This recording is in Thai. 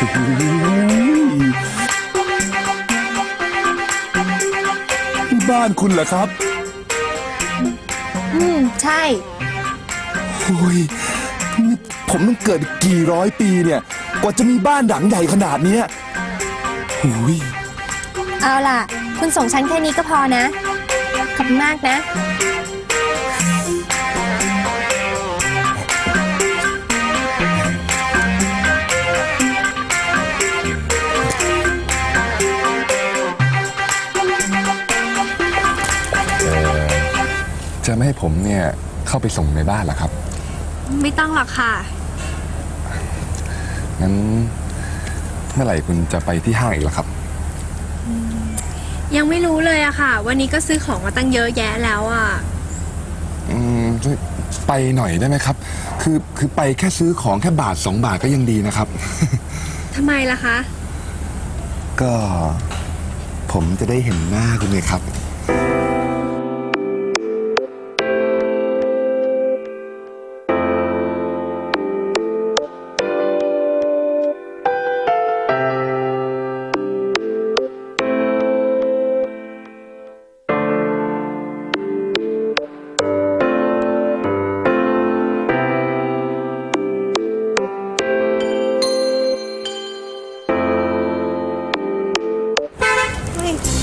นี่บ้านคุณเหรอครับ อืม ใช่ โอ้ยนี่ผมต้องเกิดกี่ร้อยปีเนี่ย กว่าจะมีบ้านหลังใหญ่ขนาดเนี้ยโอ้ยเอาล่ะ คุณส่งฉันแค่นี้ก็พอนะ ขอบคุณมากนะ จะไม่ให้ผมเนี่ยเข้าไปส่งในบ้านเหรอครับ ไม่ต้องหรอกค่ะ งั้นเมื่อไหร่คุณจะไปที่ห้างอีกล่ะครับ ยังไม่รู้เลยอะค่ะ วันนี้ก็ซื้อของมาตั้งเยอะแยะแล้วอะอืมไปหน่อยได้ไหมครับ คือคือไปแค่ซื้อของแค่บาทสองบาทก็ยังดีนะครับ ทำไมล่ะคะ ก็ผมจะได้เห็นหน้าคุณไงครับ น